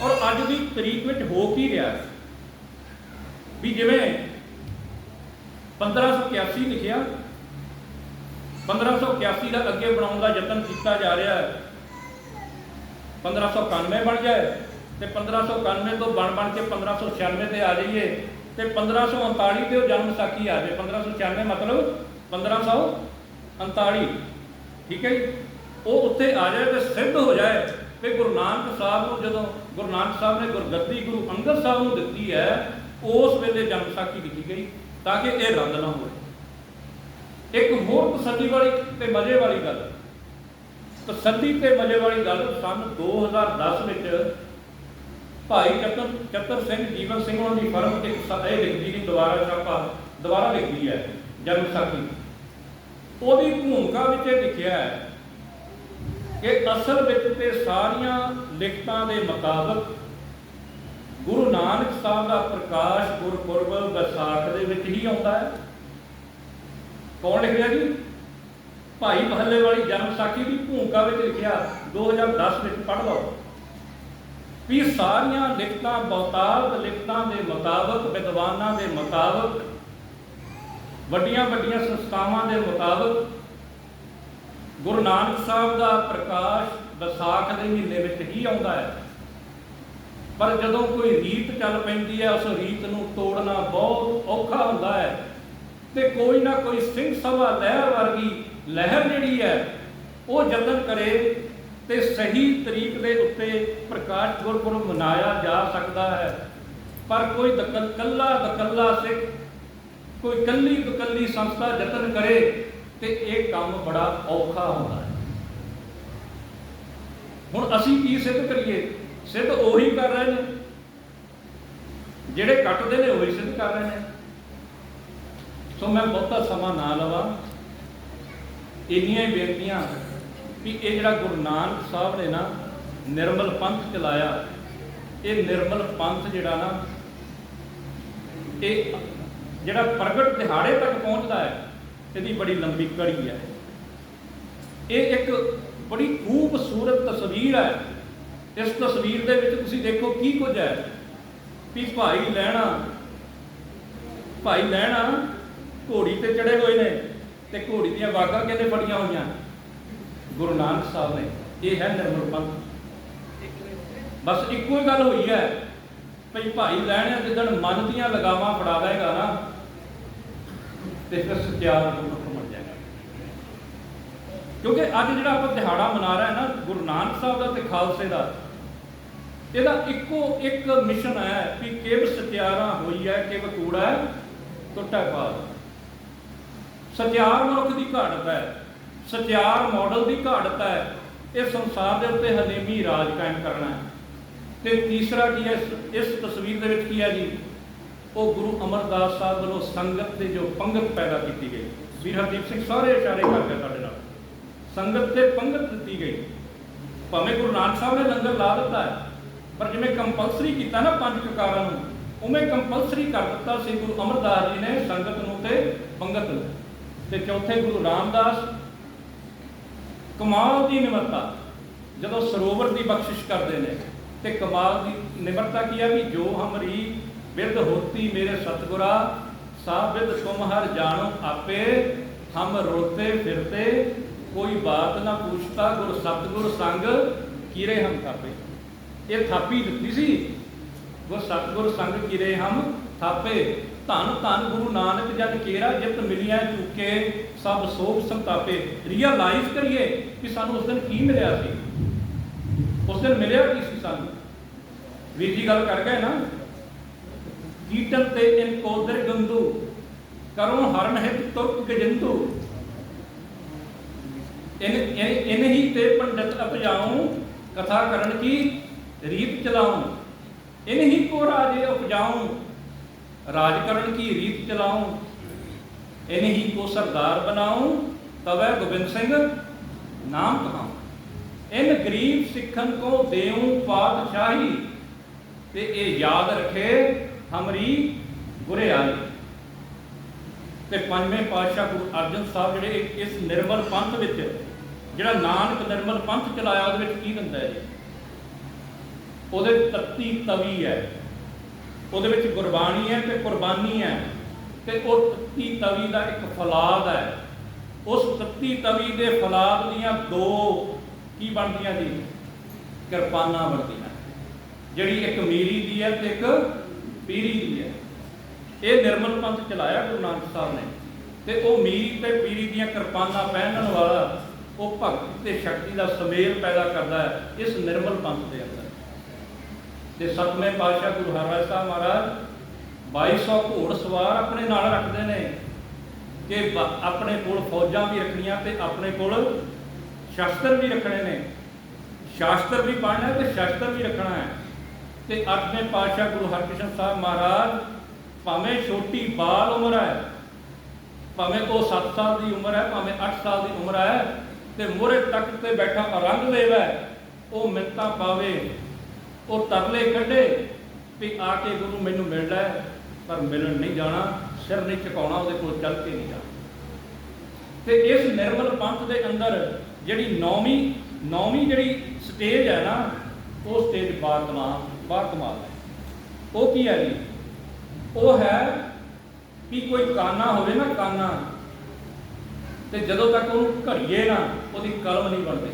ਔਰ ਅੱਜ ਦੀ ਤਰੀਕ ਵਿੱਚ ਹੋ ਕੀ ਰਿਹਾ ਵੀ ਜਿਵੇਂ 1581 ਲਿਖਿਆ 1581 ਦਾ ਅੱਗੇ ਬਣਾਉਣ ਦਾ ਯਤਨ ਕੀਤਾ ਜਾ ਰਿਹਾ ਹੈ 1591 ਬਣ ਜਾਏ ਤੇ 1591 ਤੋਂ ਬਣ ਬਣ ਕੇ 1596 ਤੇ ਆ ਜਾਈਏ। ਤੇ 1539 ਤੇ ਉਹ ਜਨਮ ਸਾਖੀ ਆ ਜਾਏ 1596 ਮਤਲਬ 1539 ਠੀਕ ਹੈ ਜੀ? ਉਹ ਉੱਥੇ ਆ ਜਾਏ ਤੇ ਸਿੱਧ ਹੋ ਜਾਏ ਕਿ ਗੁਰੂ ਨਾਨਕ ਸਾਹਿਬ ਨੂੰ ਜਦੋਂ ਗੁਰੂ ਨਾਨਕ ਸਾਹਿਬ ਨੇ ਗੁਰਗੱਦੀ ਗੁਰੂ ਅੰਗਦ ਸਾਹਿਬ ਨੂੰ ਦਿੱਤੀ ਹੈ, ਉਸ ਵੇਲੇ ਜਨਮ ਸਾਖੀ ਲਿਖੀ ਗਈ ਤਾਂ ਕਿ ਇਹ ਰੱਦ ਨਾ ਹੋਵੇ। ਇੱਕ ਹੋਰ ਤਸੱਲੀ ਵਾਲੀ ਤੇ ਮਜ਼ੇ ਵਾਲੀ ਗੱਲ। ਤਸੱਲੀ ਤੇ ਮਜ਼ੇ ਵਾਲੀ ਗੱਲ ਸਨ 2010 ਵਿੱਚ ਭਾਈ ਚਤਰ ਚਤਰ ਸਿੰਘ, ਜੀਵਨ ਸਿੰਘ ਉਹਨਾਂ ਦੀ ਫਰਮ ਇੱਕ ਇਹ ਲਿਖਦੀ ਨਹੀਂ ਦੁਬਾਰਾ ਛਾਪਾ, ਦੁਬਾਰਾ ਲਿਖਦੀ ਹੈ, ਜਨਮ ਸਾਖੀ। ਉਹਦੀ ਭੂਮਿਕਾ ਵਿੱਚ ਇਹ ਲਿਖਿਆ ਹੈ ਕਿ ਅਸਲ ਵਿੱਚ ਤੇ ਸਾਰੀਆਂ ਲਿਖਤਾਂ ਦੇ ਮੁਤਾਬਕ ਗੁਰੂ ਨਾਨਕ ਸਾਹਿਬ ਦਾ ਪ੍ਰਕਾਸ਼ ਗੁਰਪੁਰਬ ਵਿਸਾਖ ਦੇ ਵਿੱਚ ਹੀ ਆਉਂਦਾ ਹੈ। ਕੌਣ ਲਿਖਿਆ ਜੀ? ਭਾਈ ਮਹੱਲੇ ਵਾਲੀ ਜਨਮ ਸਾਖੀ ਦੀ ਭੂਮਿਕਾ ਵਿੱਚ ਲਿਖਿਆ 2010 ਵਿੱਚ ਪੜ੍ਹ ਲਓ। ਵੀ ਸਾਰੀਆਂ ਲਿਖਤਾਂ ਬਹੁਤਾਤ ਲਿਖਤਾਂ ਦੇ ਮੁਤਾਬਕ, ਵਿਦਵਾਨਾਂ ਦੇ ਮੁਤਾਬਕ, ਵੱਡੀਆਂ ਵੱਡੀਆਂ ਸੰਸਥਾਵਾਂ ਦੇ ਮੁਤਾਬਕ ਗੁਰੂ ਨਾਨਕ ਸਾਹਿਬ ਦਾ ਪ੍ਰਕਾਸ਼ ਵਿਸਾਖ ਦੇ ਮਹੀਨੇ ਵਿੱਚ ਹੀ ਆਉਂਦਾ ਹੈ। ਪਰ ਜਦੋਂ ਕੋਈ ਰੀਤ ਚੱਲ ਪੈਂਦੀ ਹੈ, ਉਸ ਰੀਤ ਨੂੰ ਤੋੜਨਾ ਬਹੁਤ ਔਖਾ ਹੁੰਦਾ ਹੈ ਤੇ ਕੋਈ ਨਾ ਕੋਈ ਸਿੰਘ ਸਭਾ ਲਹਿਰ ਵਰਗੀ ਲਹਿਰ ਜਿਹੜੀ ਹੈ, ਉਹ ਯਤਨ ਕਰੇ ਤੇ ਸਹੀ ਤਰੀਕ ਦੇ ਉੱਤੇ ਪ੍ਰਕਾਸ਼ ਗੁਰਪੁਰਬ ਮਨਾਇਆ ਜਾ ਸਕਦਾ ਹੈ। ਪਰ ਕੋਈ ਦਕਲ ਕੱਲਾ ਦਕੱਲਾ ਸਿੱਖ, ਕੋਈ ਕੱਲੀ ਦਕੱਲੀ ਸੰਸਥਾ ਯਤਨ ਕਰੇ ਤੇ ਇਹ ਕੰਮ ਬੜਾ ਔਖਾ ਹੁੰਦਾ ਹੈ। ਹੁਣ ਅਸੀਂ ਕੀ ਸਿੱਧ ਕਰੀਏ? ਸਿੱਧ ਉਹੀ ਕਰ ਰਹੇ ਨੇ, ਜਿਹੜੇ ਕੱਟਦੇ ਨੇ ਉਹੀ ਸਿੱਧ ਕਰ ਰਹੇ ਨੇ। ਸੋ ਮੈਂ ਬਹੁਤਾ ਸਮਾਂ ਨਾ ਲਵਾਂ। ਇੰਨੀਆਂ ਹੀ ਬੇਨਤੀਆਂ ਵੀ ਇਹ ਜਿਹੜਾ ਗੁਰੂ ਨਾਨਕ ਸਾਹਿਬ ਨੇ ਨਾ ਨਿਰਮਲ ਪੰਥ ਚਲਾਇਆ, ਇਹ ਨਿਰਮਲ ਪੰਥ ਜਿਹੜਾ ਨਾ, ਇਹ ਜਿਹੜਾ ਪ੍ਰਗਟ ਦਿਹਾੜੇ ਤੱਕ ਪਹੁੰਚਦਾ ਹੈ, ਇਹਦੀ ਬੜੀ ਲੰਬੀ ਕੜੀ ਹੈ। ਇਹ ਇੱਕ ਬੜੀ ਖੂਬਸੂਰਤ ਤਸਵੀਰ ਹੈ। ਇਸ ਤਸਵੀਰ ਦੇ ਵਿੱਚ ਤੁਸੀਂ ਦੇਖੋ ਕੀ ਕੁਝ ਹੈ, ਵੀ ਭਾਈ ਲੈਣਾ ਭਾਈ ਲੈਣਾ ਘੋੜੀ ਤੇ ਚੜੇ ਹੋਏ ਨੇ ਤੇ ਘੋੜੀ ਦੀਆਂ ਵਾਗਾਂ ਕਿਹਨੇ ਫੜੀਆਂ ਹੋਈਆਂ? ਗੁਰੂ ਨਾਨਕ ਸਾਹਿਬ ਨੇ, ਇਹ ਹੈ ਨਿਰਮਲ ਪੰਥ। ਬਸ ਇੱਕੋ ਹੀ ਗੱਲ ਹੋਈ ਹੈ, ਭਈ ਭਾਈ ਲੈਣਾ ਜਿੱਦਣ ਮਨ ਦੀਆਂ ਲਗਾਵਾਂ ਫੜਾਵੇਗਾ ਨਾ, ਤੇ ਫਿਰ ਸਤਿਆਰ ਮਨੁੱਖ ਬਣ ਜਾਏਗਾ। ਕਿਉਂਕਿ ਅੱਜ ਜਿਹੜਾ ਆਪਾਂ ਦਿਹਾੜਾ ਮਨਾ ਰਹੇ ਨਾ, ਗੁਰੂ ਨਾਨਕ ਸਾਹਿਬ ਦਾ ਤੇ ਖਾਲਸੇ ਦਾ, ਇਹਦਾ ਇੱਕੋ ਇੱਕ ਮਿਸ਼ਨ ਹੈ ਕਿ ਕਿਵ ਸਤਿਆਰਾ ਹੋਈ ਹੈ, ਕਿਵ ਕੂੜਾ ਹੈ, ਟੁੱਟਾ ਪਾਲ ਸਤਿਆਰ ਮਨੁੱਖ ਦੀ ਘਾਟ ਹੈ। ਸਚਿਆਰ ਮਾਡਲ ਦੀ ਘਾੜਤ ਹੈ। ਇਹ ਸੰਸਾਰ ਦੇ ਉੱਤੇ ਹਨੇਮੀ ਰਾਜ ਕਾਇਮ ਕਰਨਾ ਹੈ। ਤੇ ਤੀਸਰਾ ਕੀ ਹੈ? ਇਸ- ਤਸਵੀਰ ਦੇ ਵਿੱਚ ਕੀ ਹੈ ਜੀ? ਉਹ ਗੁਰੂ ਅਮਰਦਾਸ ਸਾਹਿਬ ਵੱਲੋਂ ਸੰਗਤ ਤੇ ਜੋ ਪੰਗਤ ਪੈਦਾ ਕੀਤੀ ਗਈ। ਵੀਰ ਹਰਦੀਪ ਸਿੰਘ ਸਾਰੇ ਇਸ਼ਾਰੇ ਕਰ ਗਏ ਸਾਡੇ ਨਾਲ। ਸੰਗਤ ਤੇ ਪੰਗਤ ਦਿੱਤੀ ਗਈ। ਭਾਵੇਂ ਗੁਰੂ ਨਾਨਕ ਸਾਹਿਬ ਨੇ ਲੰਗਰ ਲਾ ਦਿੱਤਾ ਹੈ, ਪਰ ਜਿਵੇਂ ਕੰਪਲਸਰੀ ਕੀਤਾ ਨਾ ਪੰਜ ਕਕਾਰਾਂ ਨੂੰ, ਉਵੇਂ ਕੰਪਲਸਰੀ ਕਰ ਦਿੱਤਾ ਸੀ ਗੁਰੂ ਅਮਰਦਾਸ ਜੀ ਨੇ ਸੰਗਤ ਨੂੰ ਤੇ ਪੰਗਤ ਨੂੰ। ਤੇ ਚੌਥੇ ਗੁਰੂ ਰਾਮਦਾਸ ਕਮਾਲ ਦੀ ਨਿਮਰਤਾ। ਜਦੋਂ ਸਰੋਵਰ ਦੀ ਬਖਸ਼ਿਸ਼ ਕਰਦੇ ਨੇ, ਤੇ ਕਮਾਲ ਦੀ ਨਿਮਰਤਾ ਕੀ ਹੈ ਵੀ ਜੋ ਹਮਰੀ ਬਿਰਧ ਹੋਤੀ ਮੇਰੇ ਸਤਗੁਰਾ ਸਾਬਿਦ ਤੁਮ ਹਰ ਜਾਣੋ ਆਪੇ, ਹਮ ਰੋਤੇ ਫਿਰਤੇ, ਕੋਈ ਬਾਤ ਨਾ ਪੁੱਛਤਾ ਗੁਰ ਸਤਗੁਰ ਸੰਗ ਕੀਰੇ ਹਮ ਥਾਪੇ। ਇਹ ਥਾਪੀ ਦਿੱਤੀ ਸੀ। ਗੁਰ ਸਤਗੁਰ ਸੰਗ ਕੀਰੇ ਹਮ ਥਾਪੇ। ਧੰਨ ਧੰਨ ਗੁਰੂ ਨਾਨਕ ਜਨ ਕੇਰਾ ਜਿਤ ਮਿਲਿਆ, ਚੁੱਕੇ ਸਭ ਸੋਭ ਸੰਤਾਪੇ। ਰੀਅਲਾਈਜ਼ ਕਰੀਏ ਕਿ ਸਾਨੂੰ ਉਸ ਦਿਨ ਕੀ ਮਿਲਿਆ ਸੀ? ਉਸ ਦਿਨ ਮਿਲਿਆ ਕੀ ਸੀ ਸਾਨੂੰ? ਵੀਰ ਜੀ ਗੱਲ ਕਰ ਗਏ ਨਾ? ਕੀਟਨ ਤੇ ਇਨ ਗੰਦੂ ਕਰੋ ਹਰਨ ਹਿਤ ਤੁਰਕ ਗਜੰਤੂ। ਇਨ ਇਨ ਹੀ ਤੇ ਪੰਡਤ ਅਪਜਾਉ ਕਥਾ ਕਰਨ ਕੀ? ਰੀਤ ਚਲਾਉ। ਇਨ ਹੀ ਕੋ ਰਾਜੇ ਉਪਜਾਉ ਰਾਜ ਕਰਨ ਕੀ ਰੀਤ ਚਲਾਉ? ਇਨ ਹੀ ਕੋ ਸਰਦਾਰ ਬਣਾਉ, ਤਵੈ ਗੋਬਿੰਦ ਸਿੰਘ ਨਾਮ ਕਹਾਉ। ਇਨ ਗਰੀਬ ਸਿੱਖਨ ਕੋ ਦੇਉ ਤੇ ਇਹ ਯਾਦ ਰੱਖੇ ਹਮਰੀ ਗੁਰਿਆਈ ਤੇ ਪੰਜਵੇਂ ਪਾਤਸ਼ਾਹ ਗੁਰੂ ਅਰਜਨ ਸਾਹਿਬ ਜਿਹੜੇ ਇਸ ਨਿਰਮਲ ਪੰਥ ਵਿੱਚ, ਜਿਹੜਾ ਨਾਨਕ ਨਿਰਮਲ ਪੰਥ ਚਲਾਇਆ, ਉਹਦੇ ਵਿੱਚ ਕੀ ਹੁੰਦਾ ਹੈ ਜੀ? ਉਹਦੇ ਤੱਤੀ ਤਵੀ ਹੈ। ਉਹਦੇ ਵਿੱਚ ਗੁਰਬਾਣੀ ਹੈ ਤੇ ਕੁਰਬਾਨੀ ਹੈ। ਤੇ ਉਹ ਤੱਤੀ ਤਵੀ ਦਾ ਇੱਕ ਫਲਾਦ ਹੈ। ਉਸ ਤੱਤੀ ਤਵੀ ਦੇ ਫਲਾਦ ਦੀਆਂ ਦੋ ਕੀ ਬਣਦੀਆਂ ਜੀ? ਕਿਰਪਾਨਾਂ ਬਣਦੀਆਂ। ਜਿਹੜੀ ਇੱਕ ਮੀਰੀ ਦੀ ਹੈ ਤੇ ਇੱਕ ਪੀਰੀ ਦੀ ਹੈ। ਇਹ ਨਿਰਮਲ ਪੰਥ ਚਲਾਇਆ ਗੁਰੂ ਨਾਨਕ ਸਾਹਿਬ ਨੇ। ਤੇ ਉਹ ਮੀਰੀ ਤੇ ਪੀਰੀ ਦੀਆਂ ਕਿਰਪਾਨਾਂ ਪਹਿਨਣ ਵਾਲਾ ਉਹ ਭਗਤ ਤੇ ਸ਼ਕਤੀ ਦਾ ਸੁਮੇਲ ਪੈਦਾ ਕਰਦਾ ਹੈ ਇਸ ਨਿਰਮਲ ਪੰਥ ਦੇ ਅੰਦਰ। ਤੇ ਸਤਵੇਂ ਪਾਤਸ਼ਾਹ ਗੁਰੂ ਹਰਿਰਾਜ ਸਾਹਿਬ ਮਹਾਰਾਜ 2200 ਘੋੜ ਸਵਾਰ ਆਪਣੇ ਨਾਲ ਰੱਖਦੇ ਨੇ ਕਿ ਆਪਣੇ ਕੋਲ ਫੌਜਾਂ ਵੀ ਰੱਖਣੀਆਂ ਤੇ ਆਪਣੇ ਕੋਲ ਸ਼ਸਤਰ ਵੀ ਰੱਖਣੇ ਨੇ। ਸ਼ਾਸਤਰ ਵੀ ਪੜ੍ਹਨਾ ਹੈ ਤੇ ਸ਼ਸਤਰ ਵੀ ਰੱਖਣਾ ਹੈ। ਤੇ ਅੱਠਵੇਂ ਪਾਤਸ਼ਾਹ ਗੁਰੂ ਹਰਕ੍ਰਿਸ਼ਨ ਸਾਹਿਬ ਮਹਾਰਾਜ ਭਾਵੇਂ ਛੋਟੀ ਬਾਲ ਉਮਰ ਹੈ, ਭਾਵੇਂ ਉਹ 7 ਸਾਲ ਦੀ ਉਮਰ ਹੈ, ਭਾਵੇਂ 8 ਸਾਲ ਦੀ ਉਮਰ ਹੈ, ਤੇ ਮੋਰੇ ਤੱਕ ਤੇ ਬੈਠਾ ਔਰੰਗਜ਼ੇਬ ਹੈ, ਉਹ ਮਿੰਤਾ ਪਾਵੇ ਉਹ ਤਰਲੇ ਕੱਢੇ ਵੀ ਆ ਕੇ ਗੁਰੂ ਮੈਨੂੰ ਮਿਲ ਲੈ, ਪਰ ਮਿਲਣ ਨਹੀਂ ਜਾਣਾ, ਸਿਰ ਨਹੀਂ ਝੁਕਾਉਣਾ, ਉਹਦੇ ਕੋਲ ਚੱਲ ਕੇ ਨਹੀਂ ਜਾਣਾ। ਤੇ ਇਸ ਨਿਰਮਲ ਪੰਥ ਦੇ ਅੰਦਰ ਜਿਹੜੀ ਨੌਵੀਂ ਨੌਵੀਂ ਜਿਹੜੀ ਸਟੇਜ ਹੈ ਨਾ, ਉਹ ਸਟੇਜ ਬਾਕਮਾਲ ਬਾਕਮਾਲ ਹੈ। ਉਹ ਕੀ ਹੈ ਜੀ? ਉਹ ਹੈ ਕਿ ਕੋਈ ਕਾਨਾ ਹੋਵੇ ਨਾ, ਕਾਨਾ, ਤੇ ਜਦੋਂ ਤੱਕ ਉਹਨੂੰ ਘੜੀਏ ਨਾ, ਉਹਦੀ ਕਲਮ ਨਹੀਂ ਬਣਦੀ।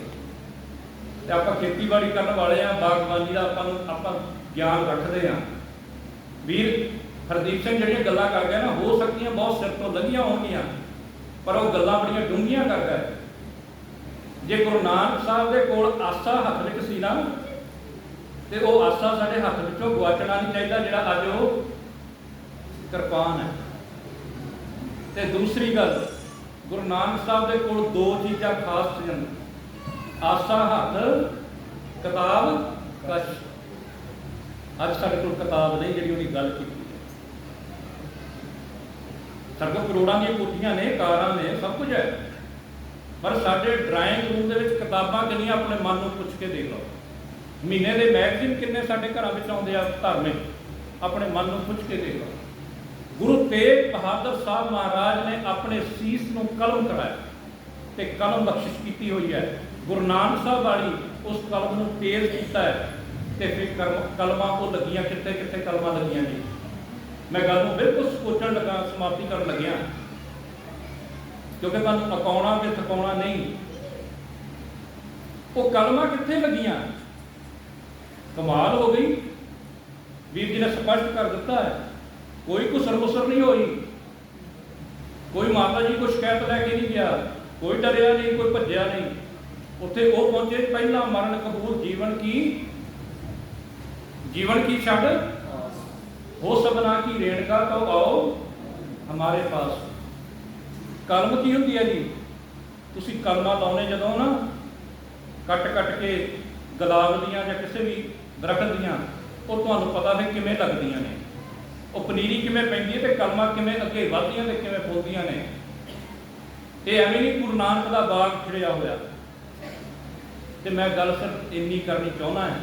ਤੇ ਆਪਾਂ ਖੇਤੀਬਾੜੀ ਕਰਨ ਵਾਲੇ ਆ, ਬਾਗਬਾਨੀ ਦਾ ਆਪਾਂ ਨੂੰ, ਆਪਾਂ ਗਿਆਨ ਰੱਖਦੇ ਆ। ਵੀਰ, ਹਰਦੀਪ ਸਿੰਘ ਜਿਹੜੀਆਂ ਗੱਲਾਂ ਕਰ ਗਿਆ ਨਾ, ਹੋ ਸਕਦੀਆਂ ਬਹੁਤ ਸਿਰ ਤੋਂ ਲੰਘੀਆਂ ਹੋਣਗੀਆਂ, ਪਰ ਉਹ ਗੱਲਾਂ ਬੜੀਆਂ ਡੂੰਘੀਆਂ ਕਰਦਾ ਹੈ। ਜੇ ਗੁਰੂ ਨਾਨਕ ਸਾਹਿਬ ਦੇ ਕੋਲ ਆਸਾ ਹੱਥ ਵਿੱਚ ਸੀ ਨਾ, ਤੇ ਉਹ ਆਸਾ ਸਾਡੇ ਹੱਥ ਵਿੱਚੋਂ ਗਵਾਚਣਾ ਨਹੀਂ ਚਾਹੀਦਾ, ਜਿਹੜਾ ਅੱਜ ਉਹ ਕਿਰਪਾਨ ਹੈ। ਤੇ ਦੂਸਰੀ ਗੱਲ, ਗੁਰੂ ਨਾਨਕ ਸਾਹਿਬ ਦੇ ਕੋਲ ਦੋ ਚੀਜ਼ਾਂ ਖਾਸ ਸਨ ਆਸਾ ਹੱਥ, ਕਿਤਾਬ, ਕਸ਼। ਅੱਜ ਸਾਡੇ ਕੋਲ ਕਿਤਾਬ ਨਹੀਂ, ਜਿਹੜੀ ਉਹਦੀ ਗੱਲ ਕੀਤੀ ਹੈ। ਕਰੋੜਾਂ ਦੀਆਂ ਕੋਠੀਆਂ ਨੇ, ਕਾਰਾਂ ਨੇ, ਸਭ ਕੁਝ ਹੈ। ਪਰ ਸਾਡੇ ਡਰਾਇੰਗ ਰੂਮ ਦੇ ਵਿੱਚ ਕਿਤਾਬਾਂ ਕਿੰਨੀਆਂ ਆਪਣੇ ਮਨ ਨੂੰ ਪੁੱਛ ਕੇ ਦੇਖ ਲਓ। ਮਹੀਨੇ ਦੇ ਮੈਗਜ਼ੀਨ ਕਿੰਨੇ ਸਾਡੇ ਘਰਾਂ ਵਿੱਚ ਆਉਂਦੇ ਆ, ਧਾਰਮਿਕ। ਆਪਣੇ ਮਨ ਨੂੰ ਪੁੱਛ ਕੇ ਦੇਖ ਲਓ। ਗੁਰੂ ਤੇਗ ਬਹਾਦਰ ਸਾਹਿਬ ਮਹਾਰਾਜ ਨੇ ਆਪਣੇ ਸੀਸ ਨੂੰ ਕਲਮ ਕਰਾਇਆ। ਤੇ ਕਲਮ ਬਖਸ਼ਿਸ਼ ਕੀਤੀ ਹੋਈ ਹੈ। ਗੁਰੂ ਨਾਨਕ ਸਾਹਿਬ ਵਾਲੀ ਉਸ ਕਲਮ ਨੂੰ ਤੇਜ਼ ਕੀਤਾ ਹੈ ਤੇ ਫਿਰ ਕਲਮਾਂ ਉਹ ਲੱਗੀਆਂ, ਕਿੱਥੇ ਕਿੱਥੇ ਕਲਮਾਂ ਲੱਗੀਆਂ ਨੇ ਮੈਂ ਗੱਲ ਨੂੰ ਬਿਲਕੁਲ ਸੋਚਣ ਲੱਗਾ, ਸਮਾਪਤੀ ਕਰਨ ਲੱਗਿਆ। ਕਿਉਂਕਿ ਤੁਹਾਨੂੰ ਅਕਾਉਣਾ ਤੇ ਥਕਾਉਣਾ ਨਹੀਂ। ਉਹ ਕਲਮਾਂ ਕਿੱਥੇ ਲੱਗੀਆਂ? ਕਮਾਲ ਹੋ ਗਈ। ਵੀਰ ਜੀ ਨੇ ਸਪਸ਼ਟ ਕਰ ਦਿੱਤਾ ਹੈ, ਕੋਈ ਕੁਸਰ ਮੁਸਰ ਨਹੀਂ ਹੋਈ। ਕੋਈ ਮਾਤਾ ਜੀ ਕੋਈ ਸ਼ਿਕਾਇਤ ਲੈ ਕੇ ਨਹੀਂ ਗਿਆ, ਕੋਈ ਡਰਿਆ ਨਹੀਂ, ਕੋਈ ਭੱਜਿਆ ਨਹੀਂ। ਉੱਥੇ ਉਹ ਪਹੁੰਚੇ, ਪਹਿਲਾ ਮਰਨ ਕਬੂਲ ਜੀਵਨ ਕੀ? ਜੀਵਨ ਕੀ ਛੱਡ? ਹੋ ਸਬਨਾ ਕੀ ਰੇਣਕਾ ਕੋ ਆਓ ਹਮਾਰੇ ਪਾਸ। ਕਰਮ ਕੀ ਹੁੰਦੀ ਹੈ ਜੀ? ਤੁਸੀਂ ਕਲਮਾਂ ਲਾਉਣੇ ਜਦੋਂ ਨਾ, ਕੱਟ ਕੱਟ ਕੇ ਗੁਲਾਬ ਦੀਆਂ ਜਾਂ ਕਿਸੇ ਵੀ ਦਰਖਤ ਦੀਆਂ, ਉਹ ਤੁਹਾਨੂੰ ਪਤਾ ਫਿਰ ਕਿਵੇਂ ਲੱਗਦੀਆਂ ਨੇ। ਉਹ ਪਨੀਰੀ ਕਿਵੇਂ ਪੈਂਦੀ ਹੈ ਤੇ ਕਲਮਾਂ ਕਿਵੇਂ ਅੱਗੇ ਵਧਦੀਆਂ ਤੇ ਕਿਵੇਂ ਫੁੱਲਦੀਆਂ ਨੇ। ਇਹ ਐਵੇਂ ਨਹੀਂ ਗੁਰੂ ਨਾਨਕ ਦਾ ਬਾਗ ਖਿੜਿਆ ਹੋਇਆ। ਤੇ ਮੈਂ ਗੱਲ ਸਿਰਫ ਇੰਨੀ ਕਰਨੀ ਚਾਹੁੰਦਾ ਹਾਂ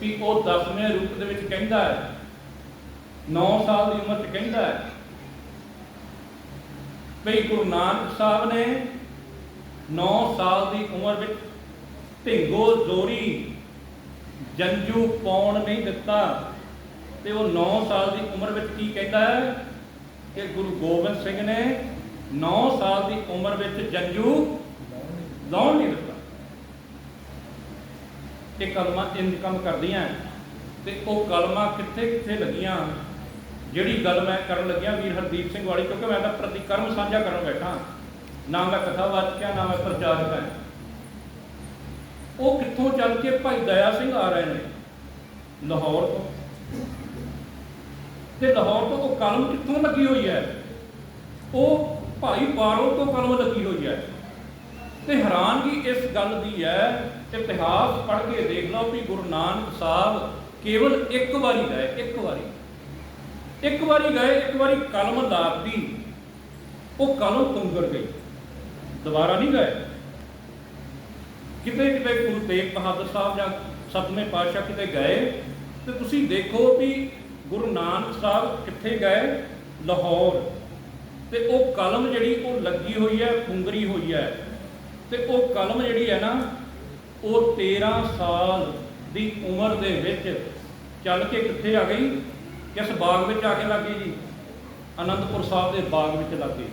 ਵੀ ਉਹ 10ਵੇਂ ਰੂਪ ਦੇ ਵਿੱਚ ਕਹਿੰਦਾ ਹੈ 9 ਸਾਲ ਦੀ ਉਮਰ 'ਚ ਕਹਿੰਦਾ ਹੈ ਵੀ ਗੁਰੂ ਨਾਨਕ ਸਾਹਿਬ ਨੇ 9 ਸਾਲ ਦੀ ਉਮਰ ਵਿੱਚ ਢਿੰਗੋ ਜ਼ੋਰੀ ਜੰਜੂ ਪਾਉਣ ਨਹੀਂ ਦਿੱਤਾ ਤੇ ਉਹ 9 ਸਾਲ ਦੀ ਉਮਰ ਵਿੱਚ ਕੀ ਕਹਿੰਦਾ ਹੈ ਕਿ ਗੁਰੂ ਗੋਬਿੰਦ ਸਿੰਘ ਨੇ 9 ਸਾਲ ਦੀ ਉਮਰ ਵਿੱਚ ਜੰਜੂ ਲਾਉਣ ਨਹੀਂ ਦਿੱਤਾ। ਇਹ ਕਲਮਾਂ ਇੰਜ ਕਰਦੀਆਂ ਤੇ ਉਹ ਕਲਮਾਂ ਕਿੱਥੇ ਕਿੱਥੇ ਲੱਗੀਆਂ ਜਿਹੜੀ ਗੱਲ ਮੈਂ ਕਰਨ ਲੱਗਿਆ ਵੀਰ ਹਰਦੀਪ ਸਿੰਘ ਵਾਲੀ, ਕਿਉਂਕਿ ਮੈਂ ਤਾਂ ਪ੍ਰਤੀਕਰਮ ਸਾਂਝਾ ਕਰਨ ਬੈਠਾ ਨਾ ਮੈਂ ਕਥਾਵਾਚਕ ਹਾਂ, ਨਾ ਮੈਂ ਪ੍ਰਚਾਰਕ ਹਾਂ। ਉਹ ਕਿੱਥੋਂ ਚੱਲ ਕੇ ਭਾਈ ਦਇਆ ਸਿੰਘ ਆ ਰਹੇ ਨੇ? ਲਾਹੌਰ ਤੋਂ। ਤੇ ਲਾਹੌਰ ਤੋਂ ਉਹ ਕਲਮ ਕਿੱਥੋਂ ਲੱਗੀ ਹੋਈ ਹੈ? ਉਹ ਭਾਈ ਬਾਰੋ ਤੋਂ ਕਲਮ ਲੱਗੀ ਹੋਈ ਹੈ। ਤੇ ਹੈਰਾਨਗੀ ਇਸ ਗੱਲ ਦੀ ਹੈ ਇਤਿਹਾਸ ਪੜ੍ਹ ਕੇ ਦੇਖ ਲਓ ਵੀ ਗੁਰੂ ਨਾਨਕ ਸਾਹਿਬ ਕੇਵਲ ਇੱਕ ਵਾਰੀ ਗਏ, ਇੱਕ ਵਾਰੀ। ਇੱਕ ਵਾਰੀ ਗਏ, ਇੱਕ ਵਾਰੀ ਕਲਮ ਲਾਤੀ। ਉਹ ਕਲਮ ਤੁੰਗਰ ਗਈ। ਦੁਬਾਰਾ ਨਹੀਂ ਗਏ। ਕਿਤੇ ਕਿਤੇ ਗੁਰੂ ਤੇਗ ਬਹਾਦਰ ਸਾਹਿਬ ਜਾਂ ਸਤਵੇਂ ਪਾਤਸ਼ਾਹ ਕਿਤੇ ਗਏ ਤੇ ਤੁਸੀਂ ਦੇਖੋ ਵੀ ਗੁਰੂ ਨਾਨਕ ਸਾਹਿਬ ਕਿੱਥੇ ਗਏ? ਲਾਹੌਰ। ਤੇ ਉਹ ਕਲਮ ਜਿਹੜੀ ਉਹ ਲੱਗੀ ਹੋਈ ਹੈ ਫੁੰਗਰੀ ਹੋਈ ਹੈ। ਤੇ ਉਹ ਕਲਮ ਜਿਹੜੀ ਹੈ ਨਾ ਉਹ 13 ਸਾਲ ਦੀ ਉਮਰ ਦੇ ਵਿੱਚ ਚੱਲ ਕੇ ਕਿੱਥੇ ਆ ਗਈ? ਕਿਸ ਬਾਗ ਵਿੱਚ ਆ ਕੇ ਲੱਗ ਗਈ ਜੀ? ਅਨੰਦਪੁਰ ਸਾਹਿਬ ਦੇ ਬਾਗ ਵਿੱਚ ਲੱਗ ਗਈ।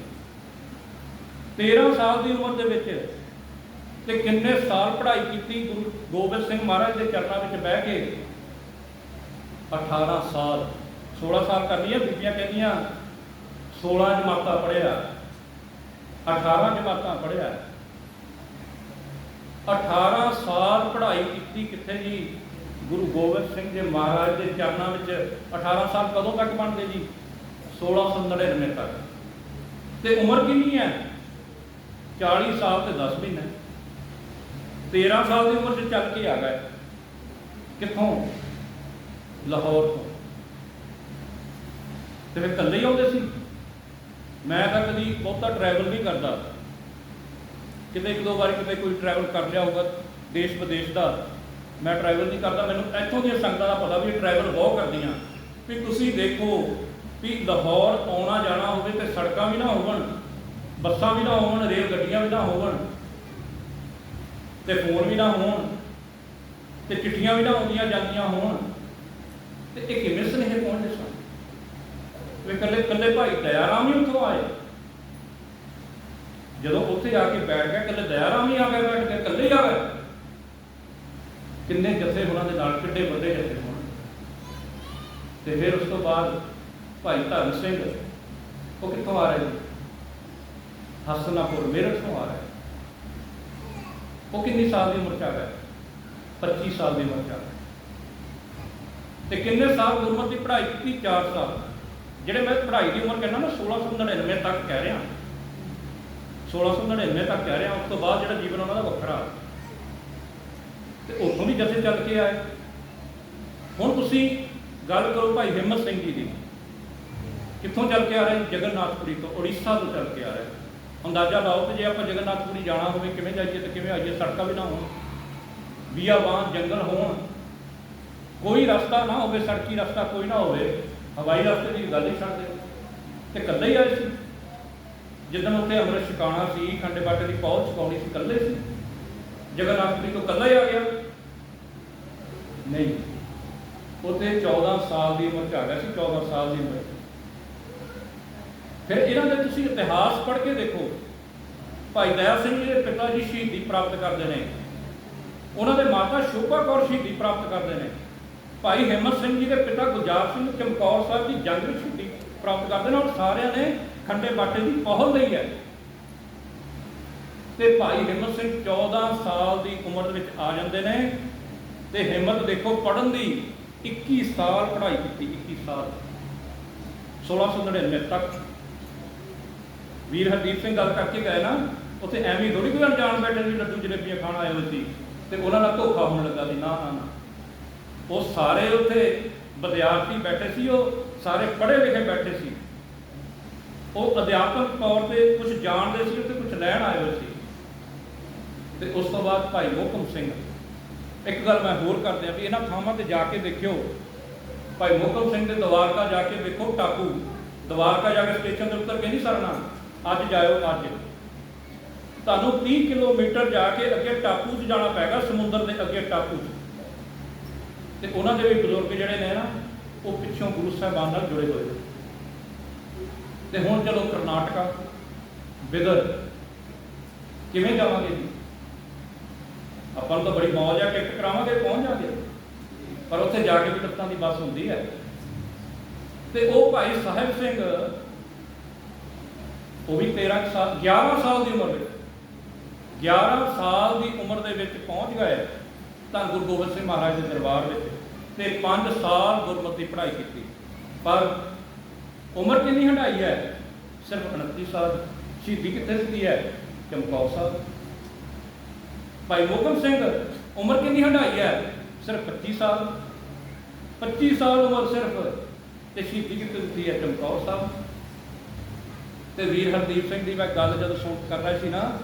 13 ਸਾਲ ਦੀ ਉਮਰ ਦੇ ਵਿੱਚ ਤੇ ਕਿੰਨੇ ਸਾਲ ਪੜ੍ਹਾਈ ਕੀਤੀ ਗੁਰੂ ਗੋਬਿੰਦ ਸਿੰਘ ਮਹਾਰਾਜ ਦੇ ਚਰਨਾਂ ਵਿੱਚ ਬਹਿ ਕੇ? 18 ਸਾਲ। 16 ਸਾਲ ਕਰ ਲਈਆਂ ਬੀਬੀਆਂ ਕਹਿੰਦੀਆਂ 16 ਜਮਾਤਾਂ ਪੜ੍ਹਿਆ। 18 ਜਮਾਤਾਂ ਪੜ੍ਹਿਆ। 18 ਸਾਲ ਪੜ੍ਹਾਈ ਕੀਤੀ ਕਿੱਥੇ ਜੀ? ਗੁਰੂ ਗੋਬਿੰਦ ਸਿੰਘ ਜੀ ਮਹਾਰਾਜ ਦੇ ਚਰਨਾਂ ਵਿੱਚ 18 ਸਾਲ ਕਦੋਂ ਤੱਕ ਬਣਦੇ ਜੀ? 1699 ਤੱਕ। ਤੇ ਉਮਰ ਕਿੰਨੀ ਹੈ? 40 ਸਾਲ ਤੇ 10 ਮਹੀਨੇ। 13 ਸਾਲ ਦੀ ਉਮਰ 'ਚ ਚੱਲ ਕੇ ਆ ਗਏ। ਕਿੱਥੋਂ? ਲਾਹੌਰ ਤੋਂ। ਤੇ ਫਿਰ ਇਕੱਲੇ ਹੀ ਆਉਂਦੇ ਸੀ? ਮੈਂ ਤਾਂ ਕਦੀ ਬਹੁਤਾ ਟਰੈਵਲ ਨਹੀਂ ਕਰਦਾ। ਕਿਤੇ ਇੱਕ ਦੋ ਵਾਰੀ ਕਿਤੇ ਕੋਈ ਟਰੈਵਲ ਕਰ ਲਿਆ ਹੋਊਗਾ ਦੇਸ਼ ਵਿਦੇਸ਼ ਦਾ, ਮੈਂ ਟਰੈਵਲ ਨਹੀਂ ਕਰਦਾ, ਮੈਨੂੰ ਇੱਥੋਂ ਦੀਆਂ ਸੰਗਤਾਂ ਦਾ ਪਤਾ ਵੀ ਟਰੈਵਲ ਬਹੁਤ ਕਰਦੀਆਂ। ਵੀ ਤੁਸੀਂ ਦੇਖੋ ਵੀ ਲਾਹੌਰ ਆਉਣਾ ਜਾਣਾ ਹੋਵੇ ਤੇ ਸੜਕਾਂ ਵੀ ਨਾ ਹੋਣ ਬੱਸਾਂ ਵੀ ਨਾ ਹੋਣ ਰੇਲ ਗੱਡੀਆਂ ਵੀ ਨਾ ਹੋਣ ਤੇ ਫੋਨ ਵੀ ਨਾ ਹੋਣ, ਤੇ ਚਿੱਠੀਆਂ ਵੀ ਨਾ ਆਉਂਦੀਆਂ ਜਾਂਦੀਆਂ ਹੋਣ, ਤੇ ਇਹ ਕਿਵੇਂ ਸੁਨੇਹੇ ਪਹੁੰਚਦੇ ਸਨ? ਵੇ ਕੱਲੇ ਕੱਲੇ ਭਾਈ ਦਇਆਰਾਮ ਹੀ ਉੱਥੋਂ ਆਏ। ਜਦੋਂ ਉੱਥੇ ਆ ਕੇ ਬੈਠ ਗਿਆ ਕੱਲੇ ਦਇਆਰਾਮ ਹੀ ਆ ਗਿਆ ਬੈਠ ਕੇ ਕੱਲੇ ਹੀ ਆ ਗਿਆ। ਕਿੰਨੇ ਜਥੇ ਉਹਨਾਂ ਦੇ ਨਾਲ, ਕਿੱਡੇ ਵੱਡੇ ਜਥੇ ਹੋਣ। ਤੇ ਫਿਰ ਉਸ ਤੋਂ ਬਾਅਦ ਭਾਈ ਧਰਮ ਸਿੰਘ, ਉਹ ਕਿੱਥੋਂ ਆ ਰਹੇ ਨੇ? ਹਸਨਾਪੁਰ ਮੇਰਠ ਤੋਂ ਆ ਰਿਹਾ ਉਹ ਕਿੰਨੀ ਸਾਲ ਦੀ ਉਮਰ ਚ ਆ ਗਿਆ? 25 ਸਾਲ ਦੀ ਉਮਰ ਚ ਆ ਗਿਆ। ਤੇ ਕਿੰਨੇ ਸਾਲ ਗੁਰਮਤਿ ਦੀ ਪੜ੍ਹਾਈ ਕੀਤੀ? 4 ਸਾਲ। ਜਿਹੜੇ ਮੈਂ ਪੜ੍ਹਾਈ ਦੀ ਉਮਰ ਕਹਿੰਦਾ ਨਾ 1699 ਤੱਕ ਕਹਿ ਰਿਹਾ। 1699 ਤੱਕ ਕਹਿ ਰਿਹਾ, ਉਸ ਤੋਂ ਬਾਅਦ ਜਿਹੜਾ ਜੀਵਨ ਉਹਨਾਂ ਦਾ ਵੱਖਰਾ। ਤੇ ਉੱਥੋਂ ਵੀ ਜਥੇ ਚੱਲ ਕੇ ਆਏ। ਹੁਣ ਤੁਸੀਂ ਗੱਲ ਕਰੋ ਭਾਈ ਹਿੰਮਤ ਸਿੰਘ ਜੀ ਦੀ। ਕਿੱਥੋਂ ਚੱਲ ਕੇ ਆ ਰਹੇ? ਜਗਨਨਾਥਪੁਰੀ ਤੋਂ, ਉੜੀਸਾ ਤੋਂ ਚੱਲ ਕੇ ਆ ਰਹੇ। ਅੰਦਾਜ਼ਾ ਲਾਓ ਕਿ ਜੇ ਆਪਾਂ ਜਗਨਨਾਥਪੁਰੀ ਜਾਣਾ ਹੋਵੇ, ਕਿਵੇਂ ਜਾਈਏ ਤੇ ਕਿਵੇਂ ਆਈਏ, ਸੜਕਾਂ ਵੀ ਨਾ ਹੋਣ ਬੀਆਬਾਨ ਜੰਗਲ ਹੋਣ। ਕੋਈ ਰਸਤਾ ਨਾ ਹੋਵੇ, ਸੜਕੀ ਰਸਤਾ ਕੋਈ ਨਾ ਹੋਵੇ, ਹਵਾਈ ਰਸਤੇ ਦੀ ਗੱਲ ਹੀ ਛੱਡ ਦਿਓ ਤੇ ਇਕੱਲੇ ਹੀ ਆਏ ਸੀ। ਜਿੱਦਣ ਉੱਥੇ ਅੰਮ੍ਰਿਤ ਛਕਾਉਣਾ ਸੀ, ਖੰਡੇ ਬਾਟੇ ਦੀ ਪਹੁੰਚ ਛਕਾਉਣੀ ਸੀ, ਇਕੱਲੇ ਸੀ? ਜਗਨਨਾਥਪੁਰੀ ਤੋਂ ਇਕੱਲਾ ਹੀ ਆ ਗਿਆ? ਨਹੀਂ। ਉੱਥੇ 14 ਸਾਲ ਦੀ ਉਮਰ ਚ ਆ ਗਿਆ ਸੀ 14 ਸਾਲ ਦੀ ਉਮਰ ਫਿਰ ਇਹਨਾਂ ਦੇ ਤੁਸੀਂ ਇਤਿਹਾਸ ਪੜ੍ਹ ਕੇ ਦੇਖੋ। ਭਾਈ ਦਇਆ ਸਿੰਘ ਜੀ ਦੇ ਪਿਤਾ ਜੀ ਸ਼ਹੀਦੀ ਪ੍ਰਾਪਤ ਕਰਦੇ ਨੇ। ਉਹਨਾਂ ਦੇ ਮਾਤਾ ਸ਼ੋਭਾ ਕੌਰ ਸ਼ਹੀਦੀ ਪ੍ਰਾਪਤ ਕਰਦੇ ਨੇ। ਭਾਈ ਹਿੰਮਤ ਸਿੰਘ ਜੀ ਦੇ ਪਿਤਾ ਗੁਰਜਾਰ ਸਿੰਘ ਚਮਕੌਰ ਸਾਹਿਬ ਦੀ ਜੰਗ ਵਿੱਚ ਸ਼ਹੀਦੀ ਪ੍ਰਾਪਤ ਕਰਦੇ ਨੇ। ਔਰ ਸਾਰਿਆਂ ਨੇ ਖੰਡੇ ਬਾਟੇ ਦੀ ਪਹੁਲ ਲਈ ਹੈ। ਤੇ ਭਾਈ ਹਿੰਮਤ ਸਿੰਘ 14 ਸਾਲ ਦੀ ਉਮਰ ਦੇ ਵਿੱਚ ਆ ਜਾਂਦੇ ਨੇ ਤੇ ਹਿੰਮਤ ਦੇਖੋ ਪੜਨ ਦੀ 21 ਸਾਲ, ਪੜ੍ਹਾਈ ਕੀਤੀ 21 ਸਾਲ। 1699 ਤੱਕ। ਵੀਰ ਹਰਦੀਪ ਸਿੰਘ ਗੱਲ ਕਰਕੇ ਗਏ ਨਾ, ਉੱਥੇ ਐਵੇਂ ਥੋੜੀ ਕੋਈ ਅਣਜਾਣ ਬੈਠੇ ਸੀ ਲੱਡੂ ਜਲੇਬੀਆਂ ਖਾਣ ਆਏ ਹੋਏ ਸੀ ਤੇ ਉਹਨਾਂ ਨਾਲ ਧੋਖਾ ਹੋਣ ਲੱਗਾ ਸੀ। ਨਾ ਨਾ। ਉਹ ਸਾਰੇ ਉੱਥੇ ਵਿਦਿਆਰਥੀ ਬੈਠੇ ਸੀ, ਉਹ ਸਾਰੇ ਪੜ੍ਹੇ ਲਿਖੇ ਬੈਠੇ ਸੀ। ਉਹ ਅਧਿਆਪਕ ਤੌਰ ਤੇ ਕੁਝ ਜਾਣਦੇ ਸੀ ਤੇ ਕੁਝ ਲੈਣ ਆਏ ਹੋਏ ਸੀ। ਤੇ ਉਸ ਤੋਂ ਬਾਅਦ ਭਾਈ ਮੋਹਕਮ ਸਿੰਘ, ਇੱਕ ਗੱਲ ਮੈਂ ਹੋਰ ਕਰਦੇ ਆ ਵੀ ਇਹਨਾਂ ਥਾਵਾਂ ਤੇ ਜਾ ਕੇ ਦੇਖਿਓ। ਭਾਈ ਮੋਹਕਮ ਸਿੰਘ ਦੇ ਦਵਾਰਕਾ ਜਾ ਕੇ ਵੇਖੋ ਟਾਪੂ। ਦਵਾਰਕਾ ਜਾ ਕੇ ਸਟੇਸ਼ਨ ਦੇ ਉੱਤਰ ਕੇ ਨਹੀਂ ਸਰਨਾ। ਅੱਜ ਜਾਇਓ, ਅੱਜ। ਤੁਹਾਨੂੰ 30 ਕਿਲੋਮੀਟਰ ਜਾ ਕੇ ਅੱਗੇ ਟਾਪੂ 'ਚ ਜਾਣਾ ਪੈਗਾ, ਸਮੁੰਦਰ ਦੇ ਅੱਗੇ ਟਾਪੂ 'ਚ। ਤੇ ਉਹਨਾਂ ਦੇ ਵੀ ਬਜ਼ੁਰਗ ਜਿਹੜੇ ਨੇ ਨਾ, ਉਹ ਪਿੱਛੋਂ ਗੁਰੂ ਸਾਹਿਬਾਨ ਨਾਲ ਜੁੜੇ ਹੋਏ ਨੇ। ਤੇ ਹੁਣ ਚਲੋ ਕਰਨਾਟਕਾ, ਬਿਦਰ, ਕਿਵੇਂ ਜਾਵਾਂਗੇ ਜੀ? ਆਪਾਂ ਨੂੰ ਤਾਂ ਬੜੀ ਮੌਜ ਆ, ਟਿਕਟ ਕਰਾਵਾਂਗੇ, ਪਹੁੰਚ ਜਾਵਾਂਗੇ। ਪਰ ਉੱਥੇ ਜਾ ਕੇ ਵੀ ਟਿਕਟਾਂ ਦੀ ਬੱਸ ਹੁੰਦੀ ਹੈ। ਤੇ ਉਹ ਭਾਈ ਸਾਹਿਬ ਸਿੰਘ, ਉਹ ਵੀ 13 ਕੁ ਸਾਲ 11 ਸਾਲ ਦੀ ਉਮਰ ਵਿੱਚ 11 ਸਾਲ ਦੀ ਉਮਰ ਦੇ ਵਿੱਚ ਪਹੁੰਚ ਗਏ ਤਾਂ ਗੁਰੂ ਗੋਬਿੰਦ ਸਿੰਘ ਮਹਾਰਾਜ ਦੇ ਦਰਬਾਰ ਵਿੱਚ ਤੇ 5 ਸਾਲ ਗੁਰਮਤਿ ਪੜ੍ਹਾਈ ਕੀਤੀ। ਪਰ ਉਮਰ ਕਿੰਨੀ ਹੰਡਾਈ ਹੈ? ਸਿਰਫ 29 ਸਾਲ। ਸ਼ਹੀਦੀ ਕਿੱਥੇ ਦਿੱਤੀ ਹੈ? ਚਮਕੌਰ ਸਾਹਿਬ। ਭਾਈ ਮੋਹਕਮ ਸਿੰਘ, ਉਮਰ ਕਿੰਨੀ ਹੰਡਾਈ ਹੈ? ਸਿਰਫ 25 ਸਾਲ। 25 ਸਾਲ ਉਮਰ ਸਿਰਫ ਤੇ ਸ਼ਹੀਦੀ ਕਿੱਥੇ ਦਿੱਤੀ ਹੈ? ਚਮਕੌਰ ਸਾਹਿਬ। ਤੇ ਵੀਰ ਹਰਦੀਪ ਸਿੰਘ ਦੀ ਮੈਂ ਗੱਲ ਜਦੋਂ ਸੁਣ ਕਰ ਰਿਹਾ ਸੀ ਨਾ,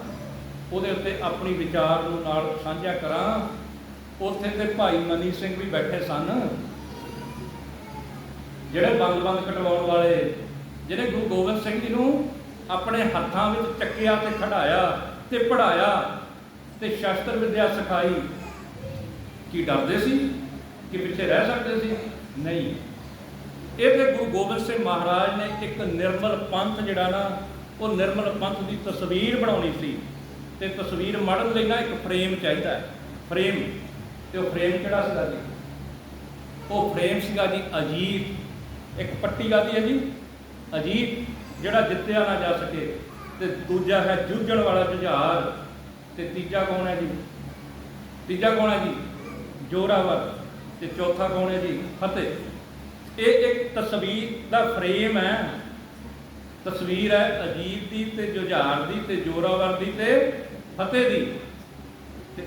ਉਹਦੇ ਉੱਤੇ ਆਪਣੀ ਵਿਚਾਰ ਨੂੰ ਨਾਲ ਸਾਂਝਾ ਕਰਾਂ। ਉੱਥੇ ਤੇ ਭਾਈ ਮਨੀ ਸਿੰਘ ਵੀ ਬੈਠੇ ਸਨ। ਜਿਹੜੇ ਬੰਦ ਬੰਦ ਕਟਵਾਉਣ ਵਾਲੇ, ਜਿਹੜੇ ਗੁਰੂ ਗੋਬਿੰਦ ਸਿੰਘ ਜੀ ਨੂੰ ਆਪਣੇ ਹੱਥਾਂ ਵਿੱਚ ਚੱਕਿਆ ਤੇ ਖੜਾਇਆ ਤੇ ਪੜਾਇਆ ਤੇ ਸ਼ਸਤਰ ਵਿਦਿਆ ਸਿਖਾਈ, ਕੀ ਡਰਦੇ ਸੀ? ਕਿ ਪਿੱਛੇ ਰਹਿ ਸਕਦੇ ਸੀ? ਨਹੀਂ। ਇਹ ਤੇ ਗੁਰੂ ਗੋਬਿੰਦ ਸਿੰਘ ਮਹਾਰਾਜ ਨੇ ਇੱਕ ਨਿਰਮਲ ਪੰਥ ਜਿਹੜਾ ਨਾ, ਉਹ ਨਿਰਮਲ ਪੰਥ ਦੀ ਤਸਵੀਰ ਬਣਾਉਣੀ ਸੀ। ਤੇ ਤਸਵੀਰ ਮੜਨ ਲਈ ਨਾ ਇੱਕ ਫਰੇਮ ਚਾਹੀਦਾ ਹੈ। ਫਰੇਮ। ਤੇ ਉਹ ਫਰੇਮ ਕਿਹੜਾ ਸੀਗਾ ਜੀ? ਉਹ ਫਰੇਮ ਸੀਗਾ ਜੀ ਅਜੀਤ। ਇੱਕ ਪੱਟੀ ਗਾਦੀ ਹੈ ਜੀ, ਅਜੀਤ, ਜਿਹੜਾ ਜਿੱਤਿਆ ਨਾ ਜਾ ਸਕੇ, ਤੇ ਦੂਜਾ ਹੈ ਜੂਝਣ ਵਾਲਾ ਜੁਝਾਰ, ਤੇ ਤੀਜਾ ਕੌਣ ਹੈ ਜੀ? ਤੀਜਾ ਕੌਣ ਹੈ ਜੀ? ਜੋਰਾਵਰ, ਤੇ ਚੌਥਾ ਕੌਣ ਹੈ ਜੀ? ਫਤਿਹ। ਇਹ ਇੱਕ ਤਸਵੀਰ ਦਾ ਫਰੇਮ ਹੈ। ਤਸਵੀਰ ਹੈ ਅਜੀਤ ਦੀ ਤੇ ਜੁਝਾਰ ਦੀ ਤੇ ਜੋਰਾਵਰ ਦੀ ਤੇ ਫਤਿਹ ਦੀ। ਤੇ